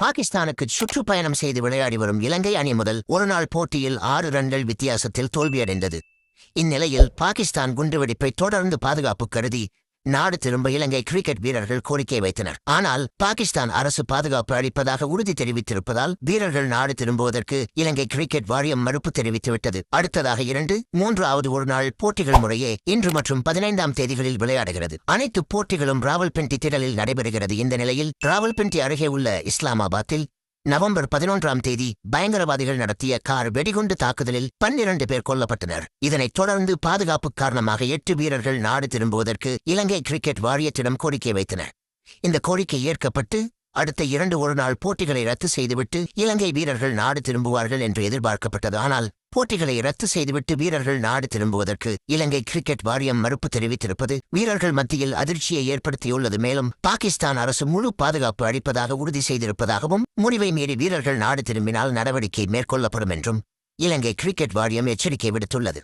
பாகிஸ்தானுக்கு சுற்றுப்பயணம் செய்து விளையாடி வரும் இலங்கை அணி முதல் ஒருநாள் போட்டியில் ஆறு ரன்கள் வித்தியாசத்தில் தோல்வியடைந்தது. இந்நிலையில் பாகிஸ்தான் குண்டுவெடிப்பை தொடர்ந்து பாதுகாப்பு கருதி நாடு திரும்ப இலங்கை கிரிக்கெட் வீரர்கள் கோரிக்கை வைத்தனர். ஆனால் பாகிஸ்தான் அரசு பாதுகாப்பு அளிப்பதாக உறுதி தெரிவித்திருப்பதால் வீரர்கள் நாடு திரும்புவதற்கு இலங்கை கிரிக்கெட் வாரியம் மறுப்பு தெரிவித்துவிட்டது. அடுத்ததாக இரண்டு மூன்றாவது ஒருநாள் போட்டிகள் முறையே இன்று மற்றும் பதினைந்தாம் தேதிகளில் விளையாடுகிறது. அனைத்து போட்டிகளும் ராவல்பிண்டி திடலில் நடைபெறுகிறது. இந்த நிலையில் ராவல்பிண்டி அருகே உள்ள இஸ்லாமாபாத்தில் நவம்பர் பதினொன்றாம் தேதி பயங்கரவாதிகள் நடத்திய கார் வெடிகுண்டு தாக்குதலில் பன்னிரண்டு பேர் கொல்லப்பட்டனர். இதனைத் தொடர்ந்து பாதுகாப்பு காரணமாக எட்டு வீரர்கள் நாடு திரும்புவதற்கு இலங்கை கிரிக்கெட் வாரியத்திடம் கோரிக்கை வைத்தனர் இந்த கோரிக்கை ஏற்கப்பட்டு அடுத்த இரண்டு ஒருநாள் போட்டிகளை ரத்து செய்துவிட்டு இலங்கை வீரர்கள் நாடு திரும்புவார்கள் என்று எதிர்பார்க்கப்பட்டது. ஆனால் போட்டிகளை ரத்து செய்துவிட்டு வீரர்கள் நாடு திரும்புவதற்கு இலங்கை கிரிக்கெட் வாரியம் மறுப்பு தெரிவித்திருப்பது வீரர்கள் மத்தியில் அதிர்ச்சியை ஏற்படுத்தியுள்ளது. மேலும் பாகிஸ்தான் அரசு முழு பாதுகாப்பு அளிப்பதாக உறுதி செய்திருப்பதாகவும் முடிவை மீறி வீரர்கள் நாடு திரும்பினால் நடவடிக்கை மேற்கொள்ளப்படும் என்றும் இலங்கை கிரிக்கெட் வாரியம் எச்சரிக்கை விடுத்துள்ளது.